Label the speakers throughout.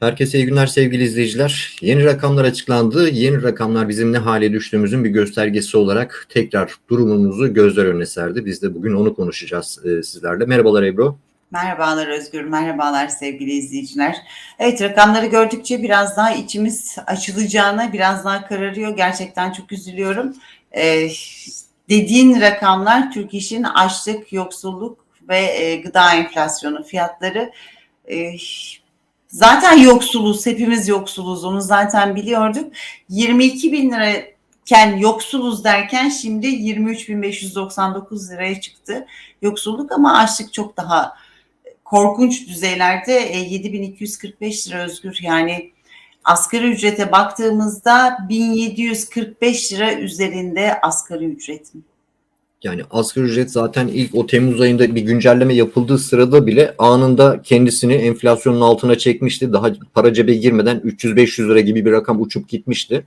Speaker 1: Herkese iyi günler sevgili izleyiciler. Yeni rakamlar açıklandı. Yeni rakamlar bizim ne hale düştüğümüzün bir göstergesi olarak tekrar durumumuzu gözler önüne serdi. Biz de bugün onu konuşacağız e, sizlerle. Merhabalar Ebru.
Speaker 2: Merhabalar Özgür, merhabalar sevgili izleyiciler. Evet rakamları gördükçe biraz daha içimiz açılacağına biraz daha kararıyor. Gerçekten çok üzülüyorum. Ee, dediğin rakamlar Türk İş'in açlık, yoksulluk ve e, gıda enflasyonu fiyatları e, zaten yoksuluz, hepimiz yoksuluz onu zaten biliyorduk. 22 bin lirayken yoksuluz derken şimdi 23.599 liraya çıktı yoksulluk ama açlık çok daha korkunç düzeylerde 7245 lira özgür yani asgari ücrete baktığımızda 1745 lira üzerinde asgari ücretin.
Speaker 1: Yani asgari ücret zaten ilk o Temmuz ayında bir güncelleme yapıldığı sırada bile anında kendisini enflasyonun altına çekmişti. Daha para cebe girmeden 300-500 lira gibi bir rakam uçup gitmişti.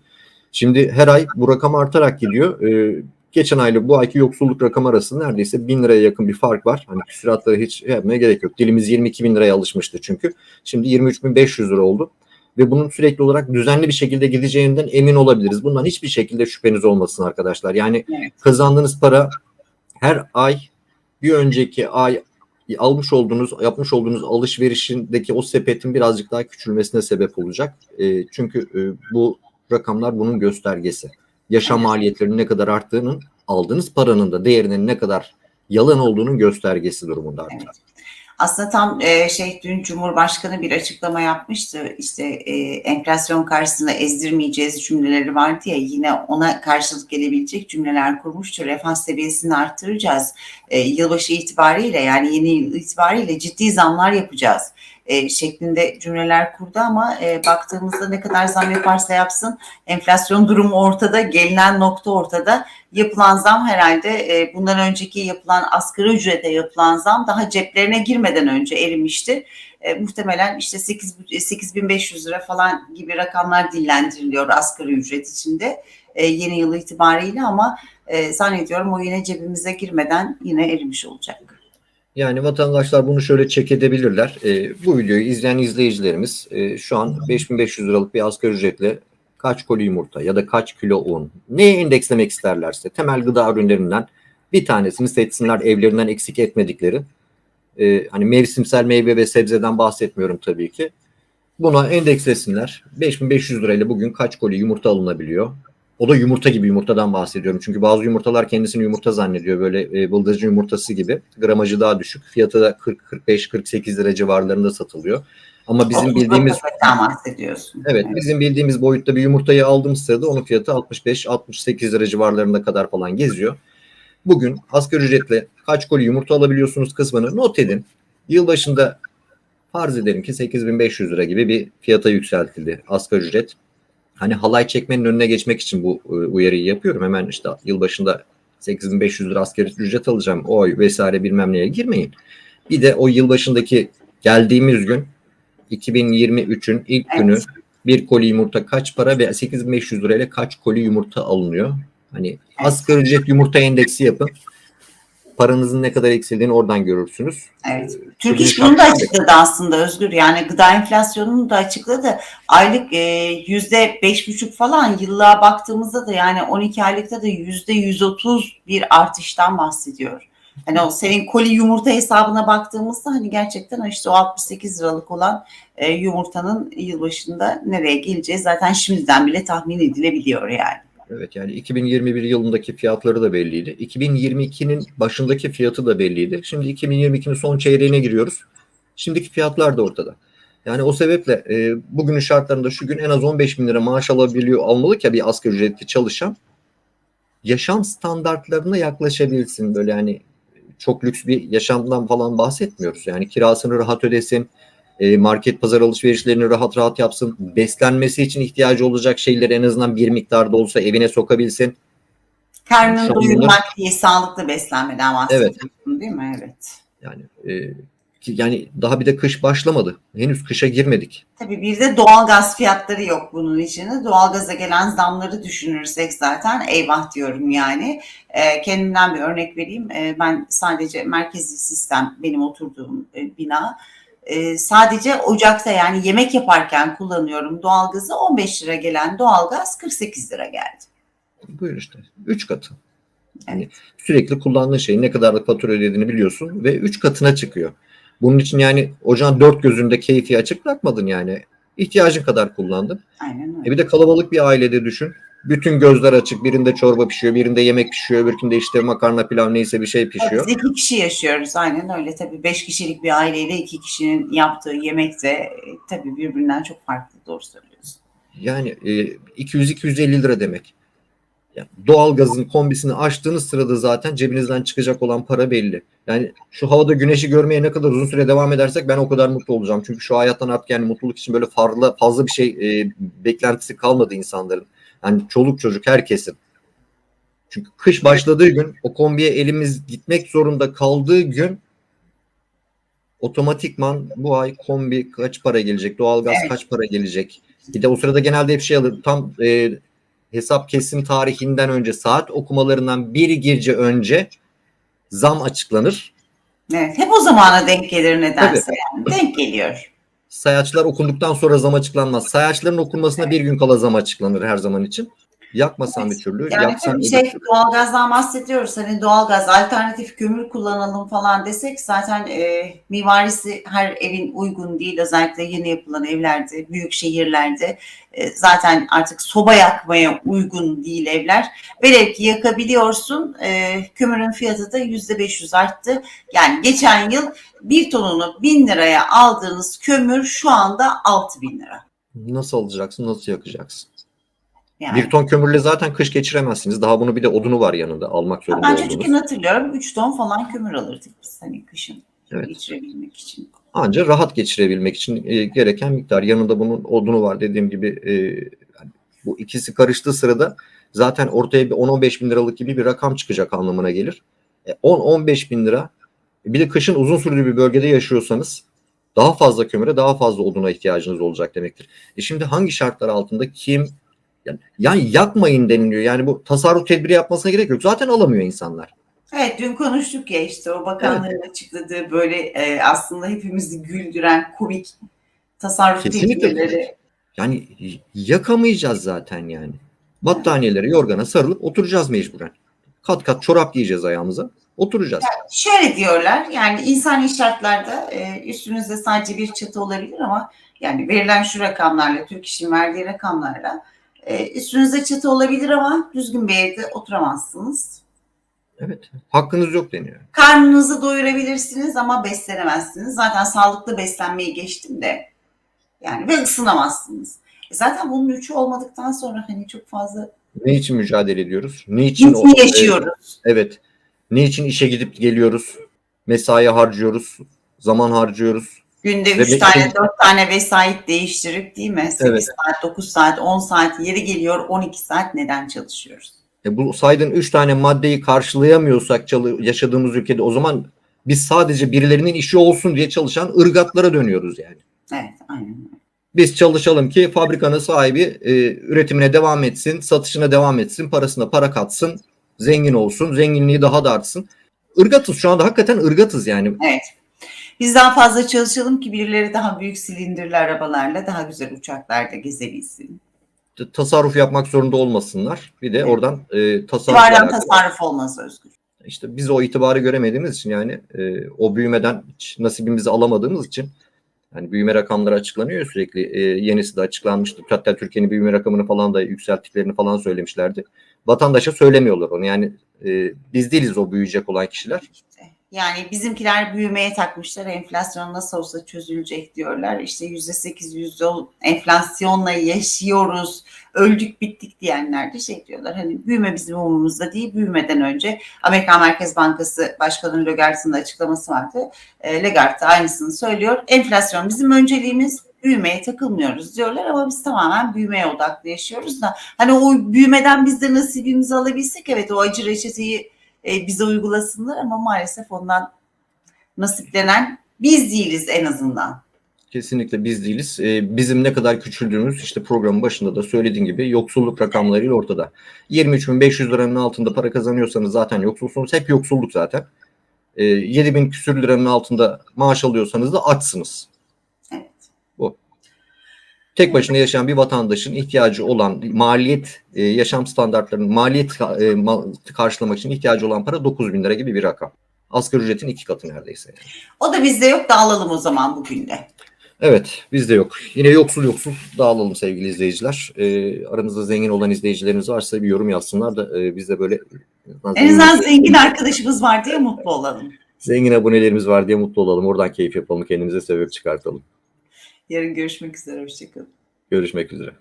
Speaker 1: Şimdi her ay bu rakam artarak gidiyor. Ee, geçen ayla bu ayki yoksulluk rakamı arasında neredeyse 1000 liraya yakın bir fark var. Hani küsuratları hiç yapmaya gerek yok. Dilimiz 22 bin liraya alışmıştı çünkü. Şimdi 23.500 lira oldu. Ve bunun sürekli olarak düzenli bir şekilde gideceğinden emin olabiliriz. Bundan hiçbir şekilde şüpheniz olmasın arkadaşlar. Yani kazandığınız para her ay bir önceki ay almış olduğunuz, yapmış olduğunuz alışverişindeki o sepetin birazcık daha küçülmesine sebep olacak. E, çünkü e, bu rakamlar bunun göstergesi. Yaşam maliyetlerinin ne kadar arttığının, aldığınız paranın da değerinin ne kadar yalan olduğunun göstergesi durumunda artık.
Speaker 2: Evet. Aslında tam e, şey dün Cumhurbaşkanı bir açıklama yapmıştı. İşte e, enflasyon karşısında ezdirmeyeceğiz cümleleri vardı ya yine ona karşılık gelebilecek cümleler kurmuştu. Refah seviyesini arttıracağız. E, yılbaşı itibariyle yani yeni yıl itibariyle ciddi zamlar yapacağız e, şeklinde cümleler kurdu ama e, baktığımızda ne kadar zam yaparsa yapsın enflasyon durumu ortada, gelinen nokta ortada. Yapılan zam herhalde e, bundan önceki yapılan asgari ücrete yapılan zam daha ceplerine girmeden önce erimişti. E, muhtemelen işte 8 8500 lira falan gibi rakamlar dillendiriliyor asgari ücret içinde e, yeni yıl itibariyle ama e, zannediyorum o yine cebimize girmeden yine erimiş olacak.
Speaker 1: Yani vatandaşlar bunu şöyle çek edebilirler. E, bu videoyu izleyen izleyicilerimiz e, şu an 5500 liralık bir asgari ücretle kaç koli yumurta ya da kaç kilo un neye endekslemek isterlerse temel gıda ürünlerinden bir tanesini seçsinler evlerinden eksik etmedikleri. E, hani mevsimsel meyve ve sebzeden bahsetmiyorum tabii ki. Buna endekslesinler. 5500 lirayla bugün kaç koli yumurta alınabiliyor? O da yumurta gibi yumurtadan bahsediyorum. Çünkü bazı yumurtalar kendisini yumurta zannediyor. Böyle e, bıldırcın yumurtası gibi. Gramajı daha düşük. Fiyatı da 40, 45, 48 lira civarlarında satılıyor. Ama bizim
Speaker 2: Otuz
Speaker 1: bildiğimiz
Speaker 2: bahsediyorsun.
Speaker 1: evet bizim bildiğimiz boyutta bir yumurtayı aldığımız sırada onun fiyatı 65 68 lira civarlarında kadar falan geziyor. Bugün asgari ücretle kaç koli yumurta alabiliyorsunuz kısmını not edin. Yılbaşında farz edelim ki 8500 lira gibi bir fiyata yükseltildi asgari ücret. Hani halay çekmenin önüne geçmek için bu e, uyarıyı yapıyorum. Hemen işte yılbaşında 8500 lira asgari ücret alacağım o ay vesaire bilmem neye girmeyin. Bir de o yılbaşındaki geldiğimiz gün 2023'ün ilk
Speaker 2: Evet.
Speaker 1: günü bir koli yumurta kaç para ve 8500 lirayla kaç koli yumurta alınıyor? Hani asgari ücret yumurta endeksi yapın. Paranızın ne kadar eksildiğini oradan görürsünüz.
Speaker 2: Evet.
Speaker 1: Ee,
Speaker 2: Türk İş bunu da açıkladı aslında Özgür. Yani gıda enflasyonunu da açıkladı. Aylık e, yüzde beş buçuk falan yıllığa baktığımızda da yani 12 aylıkta da yüzde 130 bir artıştan bahsediyor. Hani o senin koli yumurta hesabına baktığımızda hani gerçekten işte o 68 liralık olan e, yumurtanın yılbaşında nereye geleceği zaten şimdiden bile tahmin edilebiliyor yani.
Speaker 1: Evet yani 2021 yılındaki fiyatları da belliydi. 2022'nin başındaki fiyatı da belliydi. Şimdi 2022'nin son çeyreğine giriyoruz. Şimdiki fiyatlar da ortada. Yani o sebeple e, bugünün şartlarında şu gün en az 15 bin lira maaş alabiliyor almalı ki bir asgari ücretli çalışan yaşam standartlarına yaklaşabilsin. Böyle yani çok lüks bir yaşamdan falan bahsetmiyoruz. Yani kirasını rahat ödesin, e, market pazar alışverişlerini rahat rahat yapsın, beslenmesi için ihtiyacı olacak şeyleri en azından bir miktarda olsa evine sokabilsin.
Speaker 2: Karnını doyurmak diye sağlıklı beslenmeden bahsediyorsun değil mi? Evet.
Speaker 1: Yani e, yani daha bir de kış başlamadı. Henüz kışa girmedik.
Speaker 2: Tabii bir de doğalgaz fiyatları yok bunun içinde. Doğalgaza gelen zamları düşünürsek zaten eyvah diyorum yani. Ee, kendimden bir örnek vereyim. Ee, ben sadece merkezi sistem benim oturduğum e, bina e, sadece ocakta yani yemek yaparken kullanıyorum doğalgazı 15 lira gelen doğalgaz 48 lira geldi.
Speaker 1: Buyur işte. Üç katı. Yani sürekli kullandığın şeyin ne kadarlık fatura ödediğini biliyorsun ve üç katına çıkıyor. Bunun için yani ocağın dört gözünde keyfi açık bırakmadın yani. İhtiyacın kadar kullandın.
Speaker 2: Aynen
Speaker 1: E
Speaker 2: öyle.
Speaker 1: bir de kalabalık bir ailede düşün. Bütün gözler açık. Birinde çorba pişiyor, birinde yemek pişiyor, öbürkünde işte makarna pilav neyse bir şey pişiyor.
Speaker 2: Biz iki kişi yaşıyoruz aynen öyle tabii. Beş kişilik bir aileyle iki kişinin yaptığı yemek de e, tabii birbirinden çok farklı doğru söylüyorsun.
Speaker 1: Yani e, 200-250 lira demek. Yani doğalgazın kombisini açtığınız sırada zaten cebinizden çıkacak olan para belli. Yani şu havada güneşi görmeye ne kadar uzun süre devam edersek ben o kadar mutlu olacağım. Çünkü şu hayattan artık yani mutluluk için böyle fazla fazla bir şey e, beklentisi kalmadı insanların. Yani çoluk çocuk herkesin. Çünkü kış başladığı gün o kombiye elimiz gitmek zorunda kaldığı gün otomatikman bu ay kombi kaç para gelecek, doğalgaz
Speaker 2: Evet.
Speaker 1: kaç para gelecek. Bir de o sırada genelde hep şey alır. Tam e, hesap kesim tarihinden önce saat okumalarından bir gece önce zam açıklanır.
Speaker 2: Evet hep o zamana denk gelir nedense yani denk geliyor.
Speaker 1: Sayaçlar okunduktan sonra zam açıklanmaz. Sayaçların okunmasına bir gün kala zam açıklanır her zaman için. Yakmasan bir türlü,
Speaker 2: Yani
Speaker 1: yapsan
Speaker 2: tabii
Speaker 1: öbür
Speaker 2: şey
Speaker 1: türlü.
Speaker 2: doğalgazdan bahsediyoruz. Hani doğalgaz alternatif kömür kullanalım falan desek zaten e, mimarisi her evin uygun değil. Özellikle yeni yapılan evlerde, büyük şehirlerde e, zaten artık soba yakmaya uygun değil evler. Velev ki yakabiliyorsun. E, kömürün fiyatı da yüzde 500 arttı. Yani geçen yıl bir tonunu bin liraya aldığınız kömür şu anda altı bin lira.
Speaker 1: Nasıl alacaksın, nasıl yakacaksın?
Speaker 2: Yani.
Speaker 1: Bir ton kömürle zaten kış geçiremezsiniz. Daha bunu bir de odunu var yanında almak zorunda
Speaker 2: Ben çocukken hatırlıyorum 3 ton falan kömür alırdık biz hani kışın
Speaker 1: Evet.
Speaker 2: geçirebilmek için.
Speaker 1: Anca rahat geçirebilmek için e, gereken miktar. Yanında bunun odunu var dediğim gibi. e, yani bu ikisi karıştığı sırada zaten ortaya bir 10-15 bin liralık gibi bir rakam çıkacak anlamına gelir. E, 10-15 bin lira. Bir de kışın uzun sürdüğü bir bölgede yaşıyorsanız daha fazla kömüre, daha fazla oduna ihtiyacınız olacak demektir. E şimdi hangi şartlar altında kim yani, yani yakmayın deniliyor. Yani bu tasarruf tedbiri yapmasına gerek yok. Zaten alamıyor insanlar.
Speaker 2: Evet dün konuştuk ya işte o bakanların açıkladığı böyle e, aslında hepimizi güldüren komik tasarruf
Speaker 1: Kesinlikle.
Speaker 2: tedbirleri.
Speaker 1: Yani yakamayacağız zaten yani. Battaniyelere, yorgana sarılıp oturacağız mecburen. Kat kat çorap giyeceğiz ayağımıza. Oturacağız.
Speaker 2: Şöyle diyorlar yani insani şartlarda e, üstünüzde sadece bir çatı olabilir ama yani verilen şu rakamlarla Türk İş'in verdiği rakamlarla e, üstünüzde çatı olabilir ama düzgün bir evde oturamazsınız.
Speaker 1: Evet. Hakkınız yok deniyor.
Speaker 2: Karnınızı doyurabilirsiniz ama beslenemezsiniz. Zaten sağlıklı beslenmeyi geçtim de yani ve ısınamazsınız. E zaten bunun üçü olmadıktan sonra hani çok fazla
Speaker 1: Ne için mücadele ediyoruz? Ne için
Speaker 2: mi yaşıyoruz?
Speaker 1: Evet. Ne için işe gidip geliyoruz? Mesai harcıyoruz. Zaman harcıyoruz.
Speaker 2: Günde
Speaker 1: Ve
Speaker 2: 3
Speaker 1: be-
Speaker 2: tane 4 tane vesait değiştirip değil mi? 8
Speaker 1: Evet.
Speaker 2: saat, 9 saat, 10 saat yeri geliyor 12 saat neden çalışıyoruz?
Speaker 1: E bu saydığın üç tane maddeyi karşılayamıyorsak yaşadığımız ülkede o zaman biz sadece birilerinin işi olsun diye çalışan ırgatlara dönüyoruz yani.
Speaker 2: Evet aynen.
Speaker 1: Biz çalışalım ki fabrikanın sahibi e, üretimine devam etsin, satışına devam etsin, parasına para katsın, zengin olsun, zenginliği daha da artsın. Irgatız şu anda hakikaten ırgatız yani.
Speaker 2: Evet. Biz daha fazla çalışalım ki birileri daha büyük silindirli arabalarla daha güzel uçaklarda gezebilsin.
Speaker 1: Tasarruf yapmak zorunda olmasınlar. Bir de
Speaker 2: Evet.
Speaker 1: oradan e, tasarruf
Speaker 2: İtibardan tasarruf olmaz Özgür.
Speaker 1: İşte biz o itibarı göremediğimiz için yani e, o büyümeden hiç nasibimizi alamadığımız için yani büyüme rakamları açıklanıyor sürekli. E, yenisi de açıklanmıştı. Hatta Türkiye'nin büyüme rakamını falan da yükselttiklerini falan söylemişlerdi. Vatandaşa söylemiyorlar onu. Yani e, biz değiliz o büyüyecek olan kişiler.
Speaker 2: Yani bizimkiler büyümeye takmışlar. Enflasyon nasıl olsa çözülecek diyorlar. İşte yüzde sekiz, yüzde on enflasyonla yaşıyoruz. Öldük bittik diyenler de şey diyorlar. Hani büyüme bizim umurumuzda değil. Büyümeden önce Amerikan Merkez Bankası Başkanı Lagarde'ın açıklaması vardı. E, Lagarde aynısını söylüyor. Enflasyon bizim önceliğimiz. Büyümeye takılmıyoruz diyorlar ama biz tamamen büyümeye odaklı yaşıyoruz da hani o büyümeden biz de nasibimizi alabilsek evet o acı reçeteyi e, bize uygulasınlar ama maalesef ondan nasiplenen biz değiliz en azından.
Speaker 1: Kesinlikle biz değiliz. E, bizim ne kadar küçüldüğümüz işte programın başında da söylediğin gibi yoksulluk rakamlarıyla ortada. 23.500 liranın altında para kazanıyorsanız zaten yoksulsunuz. Hep yoksulluk zaten. E, 7.000 küsür liranın altında maaş alıyorsanız da açsınız. Tek başına yaşayan bir vatandaşın ihtiyacı olan maliyet, e, yaşam standartlarının maliyet e, ma- karşılamak için ihtiyacı olan para 9 bin lira gibi bir rakam. Asgari ücretin iki katı neredeyse. yani.
Speaker 2: O da bizde yok da alalım o zaman bugün de.
Speaker 1: Evet bizde yok. Yine yoksul yoksul dağılalım sevgili izleyiciler. E, aramızda zengin olan izleyicilerimiz varsa bir yorum yazsınlar da e, biz de böyle
Speaker 2: En azından zengin arkadaşımız var diye mutlu olalım.
Speaker 1: zengin abonelerimiz var diye mutlu olalım. Oradan keyif yapalım kendimize sebep çıkartalım.
Speaker 2: Yarın görüşmek üzere. Hoşçakalın.
Speaker 1: Görüşmek üzere.